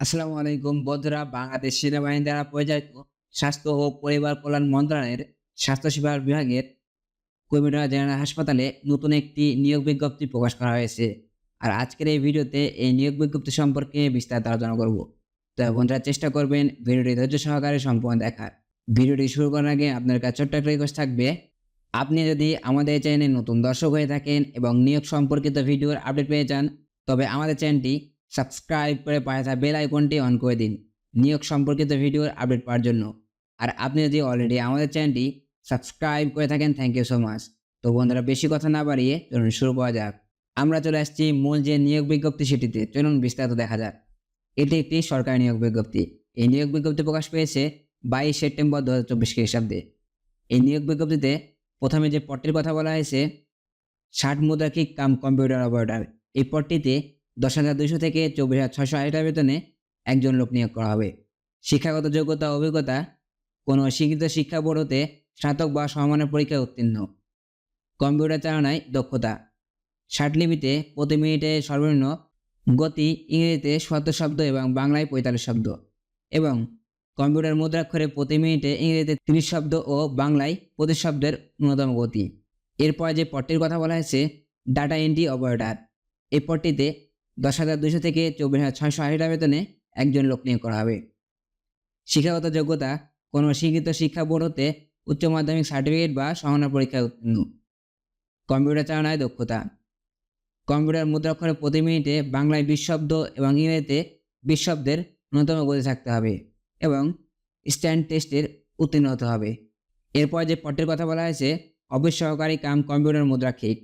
আসসালামু আলাইকুম বন্ধুরা, বাংলাদেশ সেনাবাহিনী দ্বারা পরিচালিত স্বাস্থ্য ও পরিবার কল্যাণ মন্ত্রণালয়ের স্বাস্থ্যসেবা বিভাগের কুমিল্লা জেনারেল হাসপাতালে নতুন একটি নিয়োগ বিজ্ঞপ্তি প্রকাশ করা হয়েছে। আর আজকের এই ভিডিওতে এই নিয়োগ বিজ্ঞপ্তি সম্পর্কে বিস্তারিত আলোচনা করব। তো বন্ধুরা, চেষ্টা করবেন ভিডিওটি ধৈর্য সহকারে সম্পূর্ণ দেখার। ভিডিওটি শুরু করার আগে আপনার কাছে ছোট্ট একটা রিকোয়েস্ট থাকবে, আপনি যদি আমাদের চ্যানেলে নতুন দর্শক হয়ে থাকেন এবং নিয়োগ সম্পর্কিত ভিডিওর আপডেট পেয়ে যান, তবে আমাদের চ্যানেলটি সাবস্ক্রাইব করে পাশে থাকা বেল আইকনটি অন করে দিন। নিয়োগ সম্পর্কিত ভিডিওর আপডেট পাওয়ার জন্য। আর আপনি যদি অলরেডি আমাদের চ্যানেলটি সাবস্ক্রাইব করে থাকেন থ্যাংক ইউ সো মাচ তো বন্ধুরা, বেশি কথা না বাড়িয়ে চলুন শুরু করা যাক। আমরা চলে আসছি মূল যে নিয়োগ বিজ্ঞপ্তি সেটিতে। চলুন বিস্তারিত দেখা যাক। এটি একটি সরকারি নিয়োগ বিজ্ঞপ্তি। এই নিয়োগ বিজ্ঞপ্তি প্রকাশ পেয়েছে বাইশ সেপ্টেম্বর দু হাজার চব্বিশ খ্রিস্টাব্দে। এই নিয়োগ বিজ্ঞপ্তিতে প্রথমে যে পদটির কথা বলা হয়েছে, ষাট মুদ্রাকিক কাম কম্পিউটার অপারেটর এই পদটিতে দশ হাজার দুইশো থেকে চব্বিশ হাজার ছশো আশি বেতনে একজন লোক নিয়োগ করা হবে। শিক্ষাগত যোগ্যতা অভিজ্ঞতা কোনো স্বীকৃত শিক্ষা বোর্ড হতে স্নাতক বা সমানের পরীক্ষায় উত্তীর্ণ। কম্পিউটার চালনায় দক্ষতা। ষাট লিপিতে প্রতি মিনিটে সর্বনিম্ন গতি ইংরেজিতে সত্তর শব্দ এবং বাংলায় পঁয়তাল্লিশ শব্দ এবং কম্পিউটার মুদ্রাক্ষরে প্রতি মিনিটে ইংরেজিতে তিরিশ শব্দ ও বাংলায় পঁচিশ শব্দের ন্যূনতম গতি। এরপর যে পদটির কথা বলা হয়েছে, ডাটা এন্ট্রি অপারেটর। এই পদটিতে দশ হাজার দুশো থেকে চব্বিশ হাজার ছয়শো আশি টাকা বেতনে একজন লোক নিয়োগ করা হবে। শিক্ষাগত যোগ্যতা, কোনো স্বীকৃত শিক্ষা বোর্ড হতে উচ্চ মাধ্যমিক সার্টিফিকেট বা সমানের পরীক্ষায় উত্তীর্ণ। কম্পিউটার চালনায় দক্ষতা। কম্পিউটার মুদ্রাক্ষরে প্রতি মিনিটে বাংলায় বিশ এবং ইংরেজিতে বিশ ন্যূনতম গতি থাকতে হবে এবং স্ট্যান্ড টেস্টের উত্তীর্ণ হতে হবে। এরপর যে পদটির কথা বলা হয়েছে, অফিস সহকারী কাম কম্পিউটার মুদ্রাক্ষিক।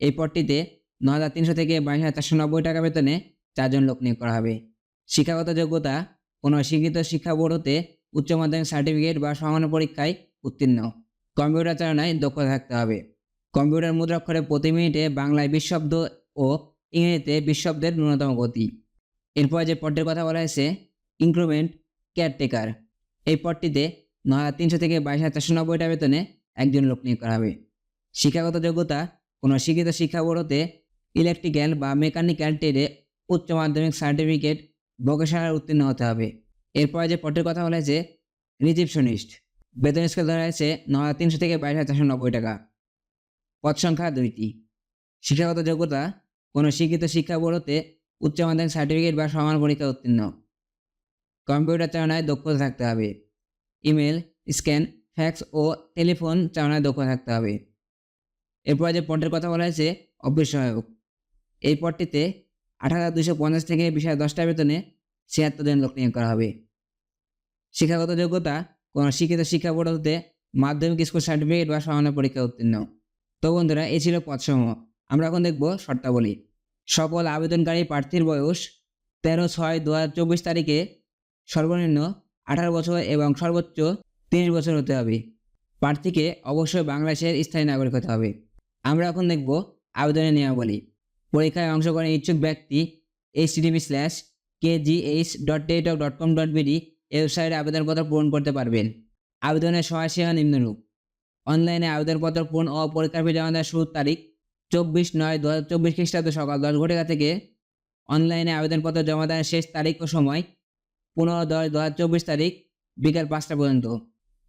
এই পদটিতে ন হাজার তিনশো থেকে বাইশ হাজার চারশো নব্বই টাকা বেতনে চারজন লোক নিয়োগ করা হবে। শিক্ষাগত যোগ্যতা, কোনো স্বীকৃত শিক্ষা বোর্ড হতে উচ্চ মাধ্যমিক সার্টিফিকেট বা সমান্য পরীক্ষায় উত্তীর্ণ। কম্পিউটার চালনায় দক্ষতা থাকতে হবে। কম্পিউটার মুদ্রাক্ষরে প্রতি মিনিটে বাংলায় বিশ শব্দ ও ইংরেজিতে বিশ শব্দের ন্যূনতম গতি। এরপর যে পদটির কথা বলা হয়েছে, ইনক্রুমেন্ট কেয়ারটেকার। এই পদটিতে ন হাজার তিনশো থেকে বাইশ হাজার চারশো নব্বই টাকা বেতনে একজন লোক নিয়োগ করা হবে। শিক্ষাগত যোগ্যতা, কোনো শিক্ষিত শিক্ষা বোর্ড হতে ইলেকট্রিক্যাল বা মেকানিক্যাল ট্রেডে উচ্চ মাধ্যমিক সার্টিফিকেট ভোকেশনাল উত্তীর্ণ হতে হবে। এরপরে যে পটের কথা বলা হয়েছে রিসিপশনিস্ট বেতন স্কেল ধরা হয়েছে ন হাজার তিনশো থেকে বাইশ হাজার চারশো নব্বই টাকা। পদ সংখ্যা দুইটি। শিক্ষাগত যোগ্যতা, কোনো শিক্ষিত শিক্ষা বোর্ড হতে উচ্চ মাধ্যমিক সার্টিফিকেট বা সমান পরীক্ষা উত্তীর্ণ। কম্পিউটার চালনায় দক্ষতা থাকতে হবে। ইমেল, স্ক্যান, ফ্যাক্স ও টেলিফোন চালনায় দক্ষ থাকতে হবে। এরপর যে পদের কথা বলা হয়েছে সহায়ক। এই পদটিতে আট হাজার দুশো পঞ্চাশ থেকে বিশ হাজার দশটা বেতনে ছিয়াত্তর জন লোক নিয়োগ করা হবে। শিক্ষাগত যোগ্যতা, কোনো শিক্ষিত শিক্ষা বোর্ড হতে মাধ্যমিক স্কুল সার্টিফিকেট বা সমান্য পরীক্ষা উত্তীর্ণ। তো বন্ধুরা, এই ছিল পদসমূহ। আমরা এখন দেখব শর্তাবলী। সকল আবেদনকারী প্রার্থীর বয়স তেরো ছয় দু হাজার চব্বিশ তারিখে সর্বনিম্ন আঠারো বছর এবং সর্বোচ্চ তিরিশ বছর হতে হবে। প্রার্থীকে অবশ্যই বাংলাদেশের স্থায়ী নাগরিক হতে হবে। আমরা এখন দেখব আবেদনের নিয়মাবলী। পরীক্ষায় অংশগ্রহণের ইচ্ছুক ব্যক্তি H TV slash KGH dot টেটক dot com dot BD ওয়েবসাইটে আবেদনপত্র পূরণ করতে পারবেন। আবেদনের সহায় সেবা নিম্নরূপ। অনলাইনে আবেদনপত্র পূরণ ও পরীক্ষার ফি জমা দেওয়ার শুরুর তারিখ চব্বিশ নয় দু হাজার চব্বিশ খ্রিস্টাব্দ সকাল দশ ঘটিকা থেকে অনলাইনে আবেদনপত্র জমা দেওয়ার শেষ তারিখ ও সময় পনেরো দশ দু হাজার চব্বিশ তারিখ বিকাল পাঁচটা পর্যন্ত।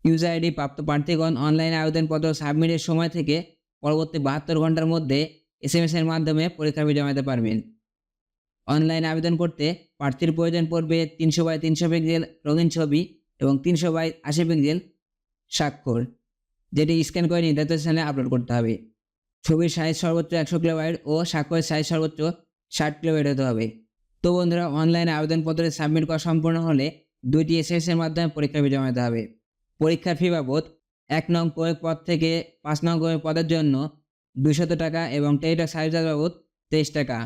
ইউজার আইডি প্রাপ্ত প্রার্থীগণ অনলাইনে আবেদনপত্র সাবমিটের সময় থেকে পরবর্তী বাহাত্তর ঘণ্টার মধ্যে এস এম এর মাধ্যমে পরীক্ষা ফি জমাতে পারবেন। অনলাইনে আবেদন করতে প্রার্থীর প্রয়োজন পড়বে তিনশো বাই তিনশো পিক্সেল রঙিন ছবি এবং তিনশো বাই আশি পিক্সেল স্বাক্ষর, যেটি স্ক্যান করে নির্ধারিত স্থানে আপলোড করতে হবে। ছবির সাইজ সর্বোচ্চ একশো কিলোবাইট ও স্বাক্ষরের সাইজ সর্বোচ্চ ষাট কিলোবাইট হতে হবে। তো বন্ধুরা অনলাইনে আবেদনপত্র সাবমিট করা সম্পূর্ণ হলে দুইটি এস এর মাধ্যমে পরীক্ষা ফি জমাতে হবে। পরীক্ষার ফি বাবদ এক নং প্রয়োগ পদ থেকে পাঁচ নং প্রয়োগ পদের জন্য দুশত টাকা এবং টেলিটক সার্ভিস বাবদ তেইশ টাকা।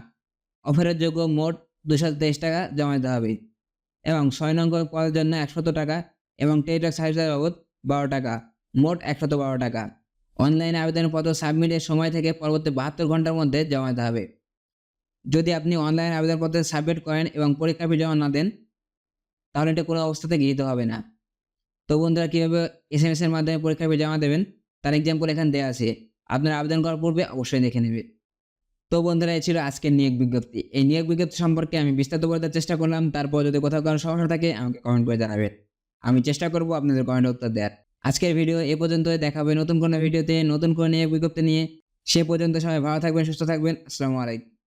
অফারের যোগ্য মোট দুশো তেইশ টাকা জমা দিতে হবে এবং ছয় নং প্রয়োগ পদের জন্য একশত টাকা এবং টেলিটক সার্ভিস বাবদ বারো টাকা, মোট একশত বারো টাকা। অনলাইনে আবেদনপত্র সাবমিটের সময় থেকে পরবর্তী বাহাত্তর ঘণ্টার মধ্যে জমা দিতে হবে। যদি আপনি অনলাইন আবেদনপত্র সাবমিট করেন এবং পরীক্ষা ফি জমা না দেন, তাহলে এটা কোনো অবস্থাতে গৃহীত হবে না। তো বন্ধুরা, কীভাবে এস এম এর মাধ্যমে পরীক্ষা ফি জমা দেবেন, তার এক্সাম্পল এখানে দেওয়া আছে। আপনার আবেদন করার পূর্বে অবশ্যই দেখে নেবেন। তো বন্ধুরা, এই ছিল আজকের নিয়োগ বিজ্ঞপ্তি। এই নিয়োগ বিজ্ঞপ্তি সম্পর্কে আমি বিস্তারিত বলতে চেষ্টা করলাম। তারপর যদি কোথাও কারও সমস্যা থাকে, আমাকে কমেন্ট করে জানাবেন। আমি চেষ্টা করব আপনাদের কমেন্টের উত্তর দেওয়ার। আজকের ভিডিও এ পর্যন্ত দেখা হবে নতুন কোনো ভিডিওতে নতুন কোনো নিয়োগ বিজ্ঞপ্তি নিয়ে। সে পর্যন্ত সবাই ভালো থাকবেন, সুস্থ থাকবেন। আসসালামু আলাইকুম।